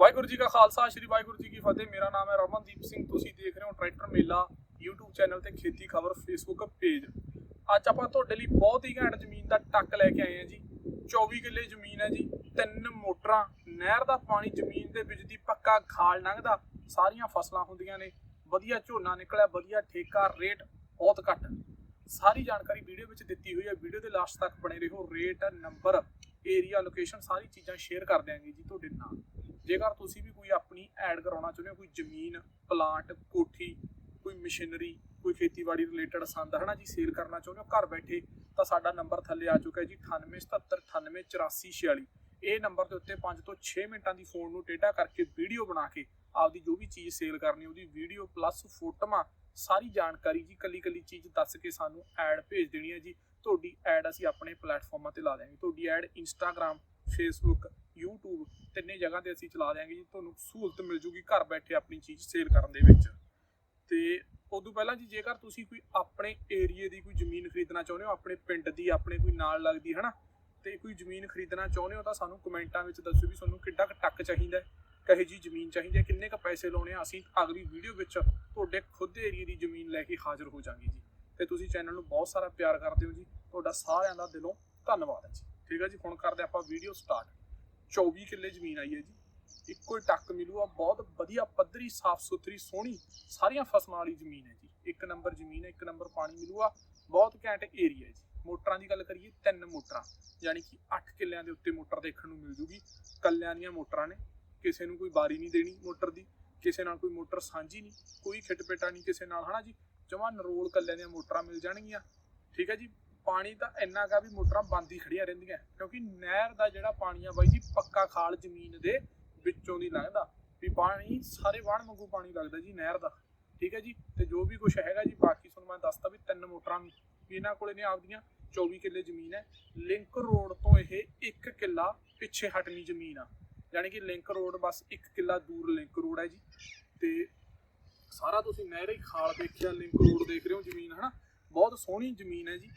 ਵਾਹਿਗੁਰੂ ਜੀ ਕਾ ਖਾਲਸਾ, ਸ੍ਰੀ ਵਾਹਿਗੁਰੂ ਜੀ ਕੀ ਫਤਿਹ। ਮੇਰਾ ਨਾਮ ਹੈ ਰਮਨਦੀਪ ਸਿੰਘ। ਤੁਸੀਂ ਦੇਖ ਰਹੇ ਹੋ ਟਰੈਕਟਰ ਮੇਲਾ YouTube ਚੈਨਲ ਤੇ ਖੇਤੀ ਖਬਰ, Facebook ਪੇਜ। ਅੱਜ ਆਪਾਂ ਤੁਹਾਡੇ ਲਈ ਬਹੁਤ ਹੀ ਘੈਂਟ ਜ਼ਮੀਨ ਦਾ ਟੱਕ ਲੈ ਕੇ ਆਏ ਹਾਂ ਜੀ। 24 ਕਿੱਲੇ ਜ਼ਮੀਨ ਹੈ ਜੀ, ਤਿੰਨ ਮੋਟਰਾਂ, ਨਹਿਰ ਦਾ ਪਾਣੀ ਜ਼ਮੀਨ ਦੇ ਵਿੱਚ ਦੀ ਪੱਕਾ ਖਾਲ ਲੰਘਦਾ, ਸਾਰੀਆਂ ਫਸਲਾਂ ਹੁੰਦੀਆਂ ਨੇ। ਵਧੀਆ ਝੋਨਾ ਨਿਕਲਿਆ, ਵਧੀਆ ਠੇਕਾ, ਰੇਟ ਬਹੁਤ ਘੱਟ। ਸਾਰੀ ਜਾਣਕਾਰੀ ਵੀਡੀਓ ਵਿੱਚ ਦਿੱਤੀ ਹੋਈ ਹੈ। ਵੀਡੀਓ ਦੇ ਲਾਸਟ ਤੱਕ ਬਣੇ ਰਹੋ। ਰੇਟ, ਨੰਬਰ ਏਰੀਆ ਲੋਕੇਸ਼ਨ ਸਾਰੀ ਚੀਜ਼ਾਂ ਸ਼ੇਅਰ ਕਰ ਦਿਆਂਗੇ ਜੀ ਤੁਹਾਡੇ ਨਾਲ। ਜੇਕਰ ਤੁਸੀਂ ਵੀ ਕੋਈ ਆਪਣੀ ਐਡ ਕਰਾਉਣਾ ਚਾਹੁੰਦੇ ਹੋ, ਕੋਈ ਜ਼ਮੀਨ ਪਲਾਂਟ ਕੋਠੀ, ਕੋਈ ਮਸ਼ੀਨਰੀ ਕੋਈ ਖੇਤੀਬਾੜੀ ਰਿਲੇਟਡ ਸੰਦ, ਹਨਾ ਜੀ ਸੇਲ ਕਰਨਾ ਚਾਹੁੰਦੇ ਹੋ, ਘਰ ਬੈਠੇ ਤਾਂ ਸਾਡਾ ਨੰਬਰ ਥੱਲੇ ਆ ਚੁੱਕਾ ਹੈ ਜੀ 9877988446 ਇਹ ਨੰਬਰ ਦੇ ਉੱਤੇ 5 ਤੋਂ 6 ਮਿੰਟਾਂ ਦੀ ਫੋਨ ਨੂੰ ਟੇਢਾ ਕਰਕੇ ਵੀਡੀਓ ਬਣਾ ਕੇ ਆਪਦੀ ਜੋ ਵੀ ਚੀਜ਼ ਸੇਲ ਕਰਨੀ, ਉਹਦੀ ਵੀਡੀਓ ਪਲੱਸ ਫੋਟੋਆਂ, ਸਾਰੀ ਜਾਣਕਾਰੀ ਜੀ ਕੱਲੀ ਕੱਲੀ ਚੀਜ਼ ਦੱਸ ਕੇ ਸਾਨੂੰ ਐਡ ਭੇਜ ਦੇਣੀ ਹੈ ਜੀ। ਤੁਹਾਡੀ ਐਡ ਅਸੀਂ ਆਪਣੇ ਪਲੇਟਫਾਰਮਾਂ ਤੇ ਲਾ ਦਿਆਂਗੇ। ਤੁਹਾਡੀ ਐਡ ਇੰਸਟਾਗ੍ਰam ਫੇਸਬੁੱਕ YouTube ਤਿੰਨੇ ਜਗ੍ਹਾ ਤੇ ਅਸੀਂ ਚਲਾ ਦਿਆਂਗੇ ਜੀ, ਤੁਹਾਨੂੰ ਸਹੂਲਤ ਮਿਲ ਜੂਗੀ ਘਰ ਬੈਠੇ ਆਪਣੀ ਚੀਜ਼ ਸੇਲ ਕਰਨ ਦੇ ਵਿੱਚ। ਤੇ ਉਦੋਂ ਪਹਿਲਾਂ ਜੀ ਜੇਕਰ ਤੁਸੀਂ ਕੋਈ ਆਪਣੇ ਏਰੀਏ ਦੀ ਕੋਈ ਜ਼ਮੀਨ ਖਰੀਦਣਾ ਚਾਹੁੰਦੇ ਹੋ, ਆਪਣੇ ਪਿੰਡ ਦੀ, ਆਪਣੇ ਕੋਈ ਨਾਲ ਲੱਗਦੀ ਹੈ ਨਾ ਤੇ ਕੋਈ ਜ਼ਮੀਨ ਖਰੀਦਣਾ ਚਾਹੁੰਦੇ ਹੋ ਤਾਂ ਸਾਨੂੰ ਕਮੈਂਟਾਂ ਵਿੱਚ ਦੱਸੋ ਵੀ ਤੁਹਾਨੂੰ ਕਿੱਡਾ ਕੁ ਟੱਕ ਚਾਹੀਦਾ ਹੈ ਕਹੇ ਜੀ ਜ਼ਮੀਨ ਚਾਹੀਦੀ ਹੈ, ਕਿੰਨੇ ਕ ਪੈਸੇ ਲਾਉਣੇ ਆ, ਅਸੀਂ ਅਗਲੀ ਵੀਡੀਓ ਵਿੱਚ ਤੁਹਾਡੇ ਖੁਦ ਦੇ ਏਰੀਏ ਦੀ ਜ਼ਮੀਨ ਲੈ ਕੇ ਹਾਜ਼ਰ ਹੋ ਜਾਾਂਗੇ ਜੀ। ਤੇ ਤੁਸੀਂ ਚੈਨਲ ਨੂੰ ਬਹੁਤ ਸਾਰਾ ਪਿਆਰ ਕਰਦੇ ਹੋ ਜੀ, ਤੁਹਾਡਾ ਸਾਰਿਆਂ ਦਾ ਦਿਲੋਂ ਧੰਨਵਾਦ ਹੈ ਜੀ। ਠੀਕ ਹੈ ਜੀ, ਹੁਣ ਕਰਦੇ ਆਪਾਂ ਵੀਡੀਓ ਸਟਾਰਟ 24 ਕਿੱਲੇ ਜ਼ਮੀਨ ਆਈ ਹੈ ਜੀ। ਇੱਕੋ ਹੀ ਟੱਕ ਮਿਲੂਗਾ, ਬਹੁਤ ਵਧੀਆ ਪੱਧਰੀ ਸਾਫ਼ ਸੁਥਰੀ ਸੋਹਣੀ ਸਾਰੀਆਂ ਫਸਲਾਂ ਵਾਲੀ ਜ਼ਮੀਨ ਹੈ ਜੀ। ਇੱਕ ਨੰਬਰ ਜ਼ਮੀਨ ਹੈ, ਇੱਕ ਨੰਬਰ ਪਾਣੀ ਮਿਲੂਗਾ, ਬਹੁਤ ਘੈਂਟ ਏਰੀਆ ਹੈ ਜੀ। ਮੋਟਰਾਂ ਦੀ ਗੱਲ ਕਰੀਏ, ਤਿੰਨ ਮੋਟਰਾਂ, ਯਾਨੀ ਕਿ 8 ਕਿੱਲਿਆਂ ਦੇ ਉੱਤੇ ਮੋਟਰ ਦੇਖਣ ਨੂੰ ਮਿਲ ਜੂਗੀ। ਕੱਲਿਆਂ ਦੀਆਂ ਮੋਟਰਾਂ ਨੇ, ਕਿਸੇ ਨੂੰ ਕੋਈ ਬਾਰੀ ਨਹੀਂ ਦੇਣੀ ਮੋਟਰ ਦੀ, ਕਿਸੇ ਨਾਲ ਕੋਈ ਮੋਟਰ ਸਾਂਝੀ ਨਹੀਂ, ਕੋਈ ਖਿੱਟਪੇਟਾ ਨਹੀਂ ਕਿਸੇ ਨਾਲ, ਹਨਾ ਜੀ? ਜਮਾਂ ਨਰੋਲ ਕੱਲਿਆਂ ਦੀਆਂ ਮੋਟਰਾਂ ਮਿਲ ਜਾਣਗੀਆਂ। ਠੀਕ ਹੈ ਜੀ? ਪਾਣੀ ਤਾਂ ਇੰਨਾ ਕਾ ਵੀ ਮੋਟਰਾਂ ਬੰਦ ਹੀ ਖੜੀਆਂ ਰਹਿੰਦੀਆਂ। ਕਿਉਂਕਿ ਨਹਿਰ ਦਾ ਜਿਹੜਾ ਪਾਣੀ ਆ ਬਾਈ ਜੀ, ਪੱਕਾ ਖਾਲ ਜ਼ਮੀਨ ਦੇ ਵਿੱਚੋਂ ਦੀ ਲੰਘਦਾ। ਵੀ ਪਾਣੀ ਸਾਰੇ ਵਾਣ ਵਾਂਗੂ ਪਾਣੀ ਲੱਗਦਾ ਜੀ ਨਹਿਰ ਦਾ। ਠੀਕ ਹੈ ਜੀ? ਤੇ ਜੋ ਵੀ ਕੁਝ ਹੈਗਾ ਜੀ, ਬਾਕੀ ਤੁਹਾਨੂੰ ਮੈਂ ਦੱਸਤਾ ਵੀ ਤਿੰਨ ਮੋਟਰਾਂ ਵੀ ਇਹਨਾਂ ਕੋਲੇ ਨੇ ਆਪਦੀਆਂ। 24 ਕਿੱਲੇ ਜ਼ਮੀਨ ਹੈ। ਲਿੰਕ ਰੋਡ ਤੋਂ ਇਹ 1 ਕਿੱਲਾ ਪਿੱਛੇ ਹਟਣੀ ਜ਼ਮੀਨ ਆ। ਯਾਨੀ ਕਿ ਲਿੰਕ ਰੋਡ ਬਸ 1 ਕਿੱਲਾ ਦੂਰ ਲਿੰਕ ਰੋਡ ਹੈ ਜੀ। ਤੇ ਸਾਰਾ ਤੁਸੀਂ ਨਹਿਰ ਹੀ ਖਾਲ ਦੇਖਿਆ, ਲਿੰਕ ਰੋਡ ਦੇਖ ਰਹੇ ਹੋ ਜ਼ਮੀਨ, ਹਨਾ? ਬਹੁਤ ਸੋਹਣੀ ਜ਼ਮੀਨ ਹੈ ਜੀ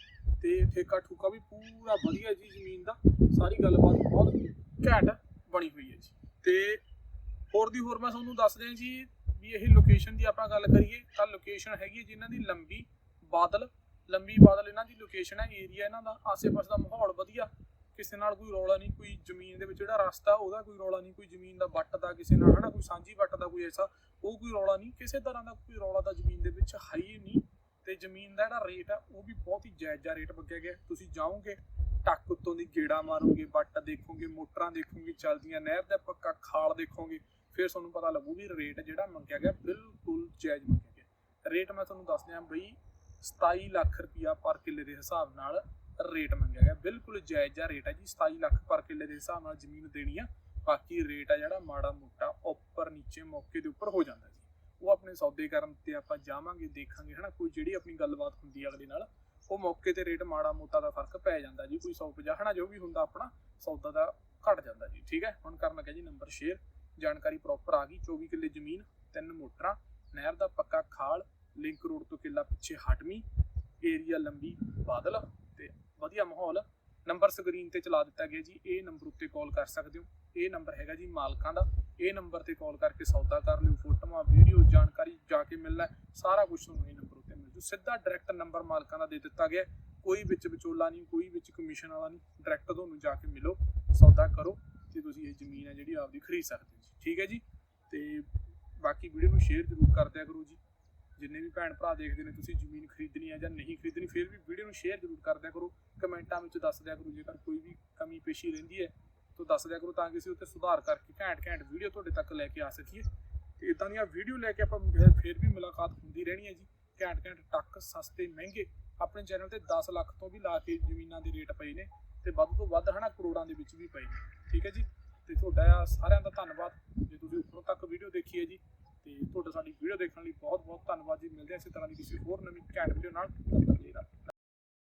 ਤੇ ਠੇਕਾ ਠੂਕਾ ਵੀ ਪੂਰਾ ਵਧੀਆ ਜੀ ਜ਼ਮੀਨ ਦਾ। ਸਾਰੀ ਗੱਲਬਾਤ ਬਹੁਤ ਘੈਂਟ ਬਣੀ ਹੋਈ ਹੈ ਜੀ। ਤੇ ਹੋਰ ਦੀ ਹੋਰ ਮੈਂ ਤੁਹਾਨੂੰ ਦੱਸ ਦਿਆਂ ਜੀ ਵੀ ਇਹ ਲੋਕੇਸ਼ਨ ਦੀ ਆਪਾਂ ਗੱਲ ਕਰੀਏ ਤਾਂ ਲੋਕੇਸ਼ਨ ਹੈਗੀ ਹੈ ਜਿਨ੍ਹਾਂ ਦੀ ਲੰਬੀ ਬਾਦਲ। ਲੰਬੀ ਬਾਦਲ ਇਹਨਾਂ ਦੀ ਲੋਕੇਸ਼ਨ ਹੈ ਏਰੀਆ ਇਹਨਾਂ ਦਾ, ਆਸੇ-ਪਾਸੇ ਦਾ ਮਾਹੌਲ ਵਧੀਆ। ਕਿਸੇ ਨਾਲ ਕੋਈ ਰੌਲਾ ਨਹੀਂ, ਕੋਈ ਜ਼ਮੀਨ ਦੇ ਵਿੱਚ ਜਿਹੜਾ ਰਸਤਾ, ਉਹਦਾ ਕੋਈ ਰੌਲਾ ਨਹੀਂ, ਕੋਈ ਜ਼ਮੀਨ ਦਾ ਵੱਟ ਦਾ ਕਿਸੇ ਨਾਲ, ਹਨਾ, ਕੋਈ ਸਾਂਝੀ ਵੱਟ ਦਾ ਕੋਈ ਐਸਾ, ਉਹ ਕੋਈ ਰੌਲਾ ਨਹੀਂ। ਕਿਸੇ ਤਰ੍ਹਾਂ ਦਾ ਕੋਈ ਰੌਲਾ ਦਾ ਜ਼ਮੀਨ ਦੇ ਵਿੱਚ ਹੈ ਹੀ ਨਹੀਂ। ਤੇ ਜ਼ਮੀਨ ਦਾ ਜਿਹੜਾ ਰੇਟ ਆ, ਉਹ ਵੀ ਬਹੁਤ ਹੀ ਜਾਇਜ਼ਾ ਰੇਟ ਮੰਗਿਆ ਗਿਆ ਤੁਸੀਂ ਜਾਓਗੇ, ਟੱਕ ਉੱਤੋਂ ਦੀ ਗੇੜਾ ਮਾਰੋਗੇ, ਵੱਟ ਦੇਖੋਗੇ, ਮੋਟਰਾਂ ਦੇਖੋਗੇ, ਚੱਲਦੀਆਂ ਨਹਿਰ ਦਾ ਪੱਕਾ ਖਾਲ ਦੇਖੋਗੇ, ਫਿਰ ਤੁਹਾਨੂੰ ਪਤਾ ਲੱਗੂ ਵੀ ਰੇਟ ਜਿਹੜਾ ਮੰਗਿਆ ਗਿਆ ਬਿਲਕੁਲ ਜਾਇਜ਼ ਮੰਗਿਆ ਗਿਆ। ਰੇਟ ਮੈਂ ਤੁਹਾਨੂੰ ਦੱਸ ਦਿਆਂ ਬਈ 27 ਲੱਖ ਰੁਪਇਆ ਪਰ ਕਿੱਲੇ ਦੇ ਹਿਸਾਬ ਨਾਲ ਰੇਟ ਮੰਗਿਆ ਗਿਆ। ਬਿਲਕੁਲ ਜਾਇਜ਼ ਜਿਹਾ ਰੇਟ ਹੈ ਜੀ 27 ਲੱਖ ਪਰ ਕਿੱਲੇ ਦੇ ਹਿਸਾਬ ਨਾਲ ਜ਼ਮੀਨ ਦੇਣੀ ਆ। ਬਾਕੀ ਰੇਟ ਆ ਜਿਹੜਾ ਮਾੜਾ ਮੋਟਾ, ਉੱਪਰ, ਨੀਚੇ, ਮੌਕੇ ਦੇ ਉੱਪਰ ਹੋ ਜਾਂਦਾ ਜੀ। ਉਹ ਆਪਣੇ ਸੌਦੇ ਕਰਨ ਤੇ ਆਪਾਂ ਜਾਵਾਂਗੇ, ਦੇਖਾਂਗੇ, ਹਨਾ? ਕੋਈ ਜਿਹੜੀ ਆਪਣੀ ਗੱਲਬਾਤ ਹੁੰਦੀ ਹੈ ਅਗਲੇ ਨਾਲ, ਉਹ ਮੌਕੇ ਤੇ ਰੇਟ ਮਾੜਾ ਮੋਟਾ ਦਾ ਫ਼ਰਕ ਪੈ ਜਾਂਦਾ ਜੀ, ਕੋਈ 150 ਹਨਾ? ਜੋ ਵੀ ਹੁੰਦਾ ਆਪਣਾ ਸੌਦਾ ਦਾ ਘਟ ਜਾਂਦਾ ਜੀ, ਠੀਕ ਹੈ? ਹੁਣ ਕਰਨ ਲੱਗਾ ਜੀ ਨੰਬਰ ਸ਼ੇਅਰ ਜਾਣਕਾਰੀ ਪ੍ਰੋਪਰ ਆ ਗਈ 24 ਕਿੱਲੇ ਜ਼ਮੀਨ, ਤਿੰਨ ਮੋਟਰਾਂ, ਨਹਿਰ ਦਾ ਪੱਕਾ ਖਾਲ ਲਿੰਕ ਰੋਡ ਤੋਂ ਕਿੱਲਾ ਪਿੱਛੇ ਹਟਵੀਂ ਏਰੀਆ ਲੰਬੀ, ਬਾਦਲ ਤੇ ਵਧੀਆ ਮਾਹੌਲ। ਨੰਬਰ ਸਕਰੀਨ ਤੇ ਚਲਾ ਦਿੱਤਾ ਗਿਆ ਜੀ, ਇਹ ਨੰਬਰ ਉੱਤੇ ਕਾਲ ਕਰ ਸਕਦੇ ਹੋ। ਇਹ ਨੰਬਰ ਹੈਗਾ ਜੀ ਮਾਲਕਾਂ ਦਾ। ਇਹ ਨੰਬਰ ਤੇ ਕਾਲ ਕਰਕੇ ਸੌਦਾ ਕਰ ਲਿਓ, ਫੋਟੋਆਂ, ਵੀਡੀਓ, ਜਾਣਕਾਰੀ ਜਾ ਕੇ ਮਿਲਣਾ ਸਾਰਾ ਕੁਝ ਤੁਹਾਨੂੰ ਇਹ ਨੰਬਰ ਉੱਤੇ ਮਿਲ ਜੂ। ਸਿੱਧਾ ਡਾਇਰੈਕਟ ਨੰਬਰ ਮਾਲਕਾਂ ਦਾ ਦੇ ਦਿੱਤਾ ਗਿਆ ਕੋਈ ਵਿੱਚ ਵਿਚੋਲਾ ਨਹੀਂ, ਕੋਈ ਵਿੱਚ ਕਮਿਸ਼ਨ ਵਾਲਾ ਨਹੀਂ ਡਾਇਰੈਕਟ ਤੁਹਾਨੂੰ ਜਾ ਕੇ ਮਿਲੋ, ਸੌਦਾ ਕਰੋ ਤੇ ਤੁਸੀਂ ਇਹ ਜ਼ਮੀਨ ਹੈ ਜਿਹੜੀ ਆਪਦੀ ਖਰੀਦ ਸਕਦੇ ਹੋ ਜੀ। ਠੀਕ ਹੈ ਜੀ? ਤੇ ਬਾਕੀ ਵੀਡੀਓ ਨੂੰ ਸ਼ੇਅਰ ਜ਼ਰੂਰ ਕਰ ਦਿਆ ਕਰੋ ਜੀ। ਜਿੰਨੇ ਵੀ ਭੈਣ ਭਰਾ ਦੇਖਦੇ ਨੇ, ਤੁਸੀਂ ਜ਼ਮੀਨ ਖਰੀਦਣੀ ਹੈ ਜਾਂ ਨਹੀਂ ਖਰੀਦਣੀ, ਫਿਰ ਵੀ ਵੀਡੀਓ ਨੂੰ ਸ਼ੇਅਰ ਜ਼ਰੂਰ ਕਰ ਦਿਆ ਕਰੋ। ਕਮੈਂਟਾਂ ਵਿੱਚ ਦੱਸ ਦਿਆ ਕਰੋ, ਜੇਕਰ ਕੋਈ ਵੀ ਕਮੀ ਪੇਸ਼ੀ ਰਹਿੰਦੀ ਹੈ ਤਾਂ ਦੱਸ ਦਿਆ ਕਰੋ ਤਾਂ ਕਿ ਅਸੀਂ ਉੱਤੇ ਸੁਧਾਰ ਕਰਕੇ ਘੈਂਟ ਘੈਂਟ ਵੀਡੀਓ ਤੁਹਾਡੇ ਤੱਕ ਲੈ ਕੇ ਆ ਸਕੀਏ। ਤੇ ਇਦਾਂ ਦੀਆਂ ਵੀਡੀਓ ਲੈ ਕੇ ਆਪਾਂ ਫਿਰ- ਵੀ ਮੁਲਾਕਾਤ ਹੁੰਦੀ ਰਹਿਣੀ ਹੈ ਜੀ। ਘੈਂਟ ਘੈਂਟ ਟੱਕ, ਸਸਤੇ, ਮਹਿੰਗੇ ਆਪਣੇ ਚੈਨਲ ਤੇ 10 ਲੱਖ ਤੋਂ ਵੀ ਲਾ ਕੇ ਜ਼ਮੀਨਾਂ ਦੇ ਰੇਟ ਪਏ ਨੇ ਤੇ ਵੱਧ ਤੋਂ ਵੱਧ ਹਨਾ ਕਰੋੜਾਂ ਦੇ ਵਿੱਚ ਵੀ ਪਏ ਨੇ। ਠੀਕ ਹੈ ਜੀ? ਤੇ ਤੁਹਾਡਾ ਸਾਰਿਆਂ ਦਾ ਧੰਨਵਾਦ। ਜੇ ਤੁਸੀਂ ਉੱਪਰੋਂ ਤੱਕ ਵੀਡੀਓ ਦੇਖੀ ਹੈ ਜੀ, ਤੇ ਤੁਹਾਡਾ ਸਾਡੀ ਵੀਡੀਓ ਦੇਖਣ ਲਈ ਬਹੁਤ ਬਹੁਤ ਧੰਨਵਾਦ ਜੀ। ਮਿਲਦੇ ਹਾਂ ਇਸੇ ਤਰ੍ਹਾਂ ਦੀ ਕਿਸੇ ਹੋਰ ਨਵੀਂ ਘੈਂਟ ਵੀਡੀਓ ਨਾਲ। ਤਦ ਤੱਕ ਲਈ ਰੱਬ